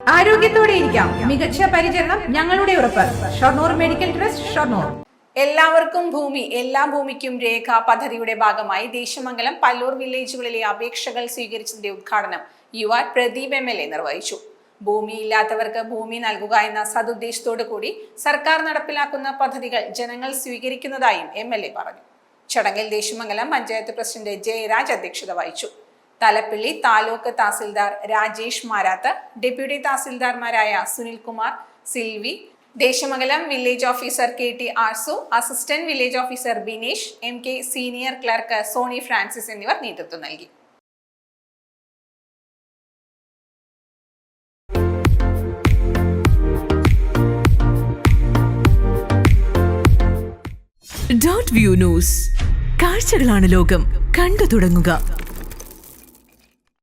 ആരോഗ്യത്തോടെ ഇരിക്കാം. മികച്ച പരിചരണം ഞങ്ങളുടെ ഉറപ്പ്. Shoranur medical trust Shoranur. എല്ലാവർക്കും ഭൂമി എല്ലാ ഭൂമിക്കും രേഖ പദ്ധതിയുടെ ഭാഗമായി ദേശമംഗലം പല്ലൂർ വില്ലേജുകളിലെ അപേക്ഷകൾ സ്വീകരിച്ചതിന്റെ ഉദ്ഘാടനം U R Pradeep M L A നിർവഹിച്ചു. ഭൂമിയില്ലാത്തവർക്ക് ഭൂമി നൽകുക എന്ന സതുദ്ദേശത്തോടു കൂടി സർക്കാർ നടപ്പിലാക്കുന്ന പദ്ധതികൾ ജനങ്ങൾ സ്വീകരിക്കുന്നതായും എം പറഞ്ഞു. ചടങ്ങിൽ ദേശമംഗലം പഞ്ചായത്ത് പ്രസിഡന്റ് ജയരാജ് അധ്യക്ഷത വഹിച്ചു. Thalappilly taluk tahsildar Rajesh Marath deputy തഹസിൽദാർമാരായ Sunilkumar Silvi Desamangalam village officer K T Arsu assistant village officer Binesh M K senior clerk Soni Francis എന്നിവർ നേതൃത്വം നൽകി. ഡോട്ട് വ്യൂ ന്യൂസ് കാഴ്ചകളാണ് ലോകം. കണ്ടു തുടങ്ങുക.